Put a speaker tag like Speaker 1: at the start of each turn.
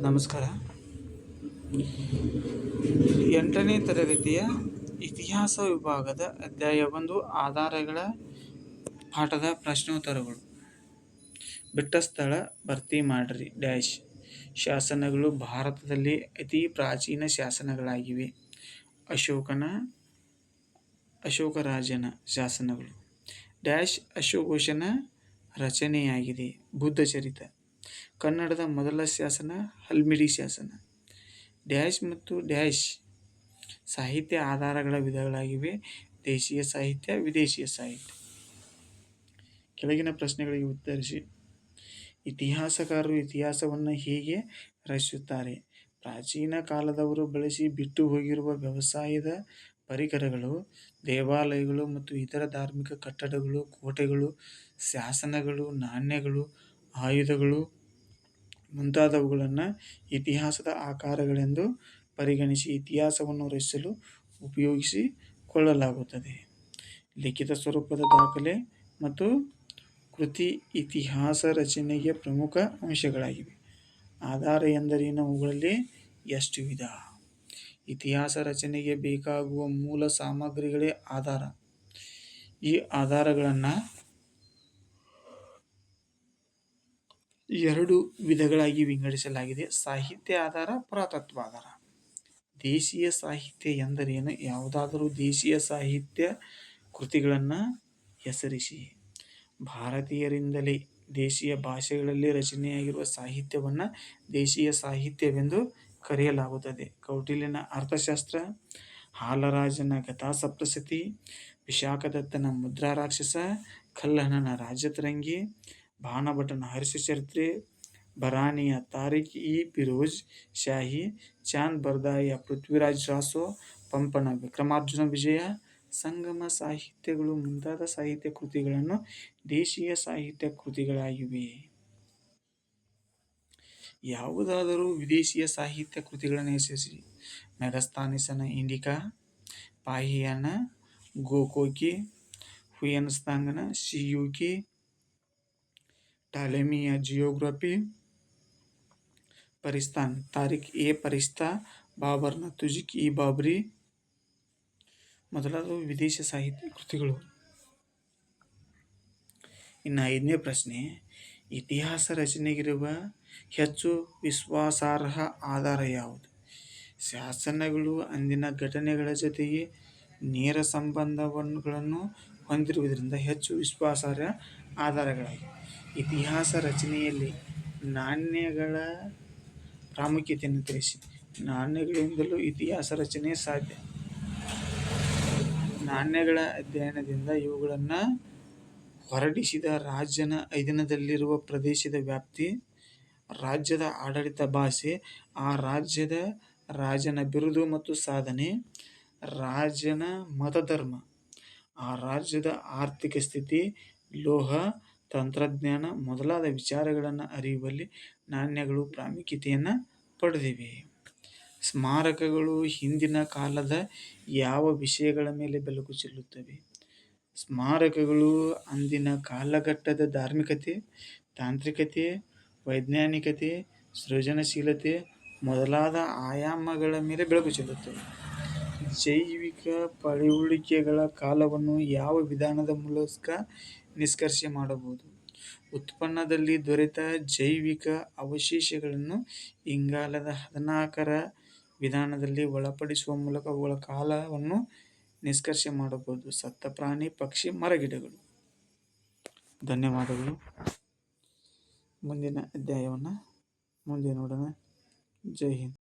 Speaker 1: ನಮಸ್ಕಾರ. ಎಂಟನೇ ತರಗತಿಯ ಇತಿಹಾಸ ವಿಭಾಗದ ಅಧ್ಯಾಯ ಒಂದು, ಆಧಾರಗಳ ಪಾಠದ ಪ್ರಶ್ನೋತ್ತರಗಳು. ಬಿಟ್ಟ ಸ್ಥಳ ಭರ್ತಿ ಮಾಡ್ರಿ ಡ್ಯಾಶ್. ಶಾಸನಗಳು ಭಾರತದಲ್ಲಿ ಅತಿ ಪ್ರಾಚೀನ ಶಾಸನಗಳಾಗಿವೆ. ಅಶೋಕನ, ಅಶೋಕರಾಜನ ಶಾಸನಗಳು. ಡ್ಯಾಶ್ ಅಶೋಘೋಷನ ರಚನೆಯಾಗಿದೆ. ಬುದ್ಧ ಚರಿತ ಕನ್ನಡದ ಮೊದಲ ಶಾಸನ ಹಲ್ಮಿಡಿ ಶಾಸನ. ಡ್ಯಾಶ್ ಮತ್ತು ಡ್ಯಾಶ್ ಸಾಹಿತ್ಯ ಆಧಾರಗಳ ವಿಧಗಳಾಗಿವೆ. ದೇಶೀಯ ಸಾಹಿತ್ಯ, ವಿದೇಶೀಯ ಸಾಹಿತ್ಯ. ಕೆಳಗಿನ ಪ್ರಶ್ನೆಗಳಿಗೆ ಉತ್ತರಿಸಿ. ಇತಿಹಾಸಕಾರರು ಇತಿಹಾಸವನ್ನು ಹೀಗೆ ರಚಿಸುತ್ತಾರೆ? ಪ್ರಾಚೀನ ಕಾಲದವರು ಬಳಸಿ ಬಿಟ್ಟು ಹೋಗಿರುವ ವ್ಯವಸಾಯದ ಪರಿಕರಗಳು, ದೇವಾಲಯಗಳು ಮತ್ತು ಇತರ ಧಾರ್ಮಿಕ ಕಟ್ಟಡಗಳು, ಕೋಟೆಗಳು, ಶಾಸನಗಳು, ನಾಣ್ಯಗಳು, ಆಯುಧಗಳು ಮುಂತಾದವುಗಳನ್ನು ಇತಿಹಾಸದ ಆಕಾರಗಳೆಂದು ಪರಿಗಣಿಸಿ ಇತಿಹಾಸವನ್ನು ರಚಿಸಲು ಉಪಯೋಗಿಸಿಕೊಳ್ಳಲಾಗುತ್ತದೆ. ಲಿಖಿತ ಸ್ವರೂಪದ ದಾಖಲೆ ಮತ್ತು ಕೃತಿ ಇತಿಹಾಸ ರಚನೆಗೆ ಪ್ರಮುಖ ಅಂಶಗಳಾಗಿವೆ. ಆಧಾರ ಎಂದರೇನು? ಅವುಗಳಲ್ಲಿ ಎಷ್ಟು ವಿಧ? ಇತಿಹಾಸ ರಚನೆಗೆ ಬೇಕಾಗುವ ಮೂಲ ಸಾಮಗ್ರಿಗಳೇ ಆಧಾರ. ಈ ಆಧಾರಗಳನ್ನು ಎರಡು ವಿಧಗಳಾಗಿ ವಿಂಗಡಿಸಲಾಗಿದೆ. ಸಾಹಿತ್ಯ ಆಧಾರ, ಪುರಾತತ್ವ ಆಧಾರ. ದೇಶೀಯ ಸಾಹಿತ್ಯ ಎಂದರೇನು? ಯಾವುದಾದರೂ ದೇಶೀಯ ಸಾಹಿತ್ಯ ಕೃತಿಗಳನ್ನು ಹೆಸರಿಸಿ. ಭಾರತೀಯರಿಂದಲೇ ದೇಶೀಯ ಭಾಷೆಗಳಲ್ಲಿ ರಚನೆಯಾಗಿರುವ ಸಾಹಿತ್ಯವನ್ನು ದೇಶೀಯ ಸಾಹಿತ್ಯವೆಂದು ಕರೆಯಲಾಗುತ್ತದೆ. ಕೌಟಿಲ್ಯನ ಅರ್ಥಶಾಸ್ತ್ರ, ಹಾಲರಾಜನ ಕಥಾಸಪ್ತಸತಿ ವಿಶಾಖದತ್ತನ ಮುದ್ರಾರಾಕ್ಷಸ ರಾಕ್ಷಸ ಕಲ್ಲಹನನ ರಾಜತರಂಗಿ ಬಾಣಭಟನ ಹರ್ಷಚರಿತ್ರೆ ಬರಾನಿಯ ತಾರಿಕ್ ಇ. ಫಿರೋಜ್, ಶಾಹಿ ಚಾಂದ್ ಬರ್ದಾಯಿಯ ಪೃಥ್ವಿರಾಜ್ ರಾಸೋ, ಪಂಪನ ವಿಕ್ರಮಾರ್ಜುನ ವಿಜಯ, ಸಂಗಮ ಸಾಹಿತ್ಯಗಳು ಮುಂತಾದ ಸಾಹಿತ್ಯ ಕೃತಿಗಳನ್ನು ದೇಶೀಯ ಸಾಹಿತ್ಯ ಕೃತಿಗಳಾಗಿವೆ. ಯಾವುದಾದರೂ ವಿದೇಶಿಯ ಸಾಹಿತ್ಯ ಕೃತಿಗಳನ್ನು ಹೆಸರಿಸಿ. ಮೆಗಸ್ತಾನಿಸನ ಇಂಡಿಕಾ, ಪಾಹಿಯನ, ಗೋಕೋಕಿ, ಹುಯನ್ಸ್ತಾಂಗನ, ಶಿಯೂಕಿ ಟಾಲೆಮಿಯ ಜಿಯೋಗ್ರಫಿ ಪರಿಸ್ತಾನ್. ತಾರಿಕ್ ಎ. ಪರಿಸ್ತಾ ಬಾಬರ್ನ ತುಜಿಕ್ ಇ. ಬಾಬ್ರಿ ಮೊದಲಾದ ವಿದೇಶ ಸಾಹಿತ್ಯ ಕೃತಿಗಳು. ಇನ್ನು ಐದನೇ ಪ್ರಶ್ನೆ, ಇತಿಹಾಸ ರಚನೆಗಿರುವ ಹೆಚ್ಚು ವಿಶ್ವಾಸಾರ್ಹ ಆಧಾರ ಯಾವುದು? ಶಾಸನಗಳು ಅಂದಿನ ಘಟನೆಗಳ ಜೊತೆಗೆ ನೇರ ಸಂಬಂಧವನ್ನುಗಳನ್ನು ಹೊಂದಿರುವುದರಿಂದ ಹೆಚ್ಚು ವಿಶ್ವಾಸಾರ್ಹ ಆಧಾರಗಳಾಗಿವೆ. ಇತಿಹಾಸ ರಚನೆಯಲ್ಲಿ ನಾಣ್ಯಗಳ ಪ್ರಾಮುಖ್ಯತೆಯನ್ನು ತಿಳಿಸಿ. ನಾಣ್ಯಗಳಿಂದಲೂ ಇತಿಹಾಸ ರಚನೆ ಸಾಧ್ಯ. ನಾಣ್ಯಗಳ ಅಧ್ಯಯನದಿಂದ ಇವುಗಳನ್ನು ಹೊರಡಿಸಿದ ರಾಜನ ಅಧೀನದಲ್ಲಿರುವ ಪ್ರದೇಶದ ವ್ಯಾಪ್ತಿ, ರಾಜ್ಯದ ಆಡಳಿತ ಭಾಷೆ, ಆ ರಾಜ್ಯದ ರಾಜನ ಬಿರುದು ಮತ್ತು ಸಾಧನೆ, ರಾಜನ ಮತಧರ್ಮ, ಆ ರಾಜ್ಯದ ಆರ್ಥಿಕ ಸ್ಥಿತಿ, ಲೋಹ ತಂತ್ರಜ್ಞಾನ ಮೊದಲಾದ ವಿಚಾರಗಳನ್ನು ಅರಿಯುವಲ್ಲಿ ನಾಣ್ಯಗಳು ಪ್ರಾಮುಖ್ಯತೆಯನ್ನು ಪಡೆದಿವೆ. ಸ್ಮಾರಕಗಳು ಹಿಂದಿನ ಕಾಲದ ಯಾವ ವಿಷಯಗಳ ಮೇಲೆ ಬೆಳಕು ಚೆಲ್ಲುತ್ತವೆ? ಸ್ಮಾರಕಗಳು ಅಂದಿನ ಕಾಲಘಟ್ಟದ ಧಾರ್ಮಿಕತೆ, ತಾಂತ್ರಿಕತೆ, ವೈಜ್ಞಾನಿಕತೆ, ಸೃಜನಶೀಲತೆ ಮೊದಲಾದ ಆಯಾಮಗಳ ಮೇಲೆ ಬೆಳಕು ಚೆಲ್ಲುತ್ತವೆ. ಜೈವಿಕ ಪಳಿವಳಿಕೆಗಳ ಕಾಲವನ್ನು ಯಾವ ವಿಧಾನದ ಮೂಲಕ ನಿಷ್ಕರ್ಷೆ ಮಾಡಬಹುದು. ಉತ್ಪನ್ನದಲ್ಲಿ ದೊರೆತ ಜೈವಿಕ ಅವಶೇಷಗಳನ್ನು ಇಂಗಾಲದ ಹದಿನಾಲ್ಕರ ವಿಧಾನದಲ್ಲಿ ಒಳಪಡಿಸುವ ಮೂಲಕ ಅವುಗಳ ಕಾಲವನ್ನು ನಿಷ್ಕರ್ಷೆ ಮಾಡಬಹುದು. ಸತ್ತ ಪ್ರಾಣಿ, ಪಕ್ಷಿ, ಮರಗಿಡಗಳು. ಧನ್ಯವಾದಗಳು. ಮುಂದಿನ ಅಧ್ಯಾಯವನ್ನು ಮುಂದೆ ನೋಡೋಣ. ಜೈ ಹಿಂದ್.